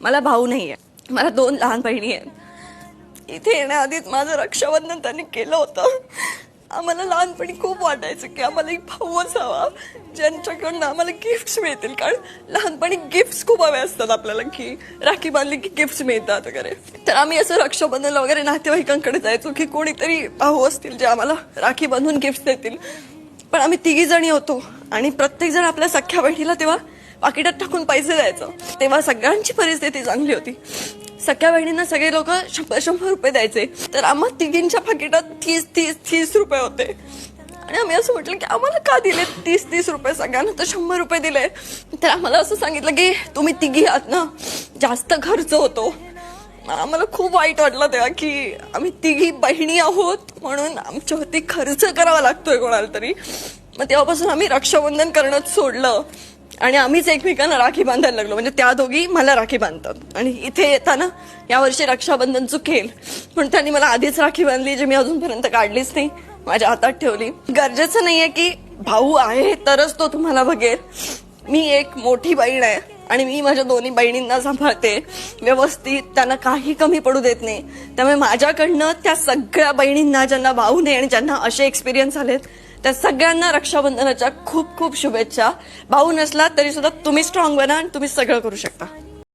मला भाऊ नाही आहे मला दोन लहान बहिणी आहेत. इथे येण्याआधीच माझं रक्षाबंधन त्यांनी केलं होतं. आम्हाला लहानपणी खूप वाटायचं की आम्हाला एक भाऊ असावा ज्यांच्याकडनं आम्हाला गिफ्ट्स मिळतील. कारण लहानपणी गिफ्ट्स खूप हवे असतात आपल्याला की राखी बांधली की गिफ्ट्स मिळतात वगैरे. तर आम्ही असं रक्षाबंधनला वगैरे नातेवाईकांकडे जायचो की कोणीतरी भाऊ असतील जे आम्हाला राखी बांधून गिफ्ट्स देतील. पण आम्ही तिघी जणी होतो आणि प्रत्येकजण आपल्या सख्या बहिणीला तेव्हा पाकिटात टाकून पैसे द्यायचं. तेव्हा सगळ्यांची परिस्थिती चांगली होती. सगळ्या बहिणींना सगळे लोक शंभर शंभर रुपये द्यायचे. तर आम्हा तिघींच्या पाकिटात तीस तीस तीस रुपये होते. आणि आम्ही असं म्हटलं की आम्हाला का दिले तीस तीस रुपये? सगळ्यांना तर शंभर रुपये दिले. तर आम्हाला असं सांगितलं की तुम्ही तिघी आहात ना जास्त खर्च होतो. आम्हाला खूप वाईट वाटलं तेव्हा की आम्ही तिघी बहिणी आहोत म्हणून आमच्यावरती खर्च करावा लागतोय कोणाला तरी. मग तेव्हापासून आम्ही रक्षाबंधन करणं सोडलं. आणि आम्हीच एकमेकांना राखी बांधायला लागलो. म्हणजे त्या दोघी मला राखी बांधतात. आणि इथे येताना यावर्षी रक्षाबंधन चुकेल पण त्यांनी मला आधीच राखी बांधली जी मी अजूनपर्यंत काढलीच नाही. माझ्या हातात ठेवली. गरजेचं नाहीये की भाऊ आहे तरच तो तुम्हाला बघेल. मी एक मोठी बहीण आहे आणि मी माझ्या दोन्ही बहिणींना सांभाळते. व्यवस्थित त्यांना काही कमी पडू देत नाही. त्यामुळे माझ्याकडनं त्या सगळ्या बहिणींना ज्यांना भाऊ नाही आणि ज्यांना असे एक्सपिरियन्स आलेत त्या सगळ्यांना रक्षाबंधनाच्या खूप खूप शुभेच्छा. भाऊ नसला तरी सुद्धा तुम्ही स्ट्रॉंग बना आणि तुम्ही सगळं करू शकता.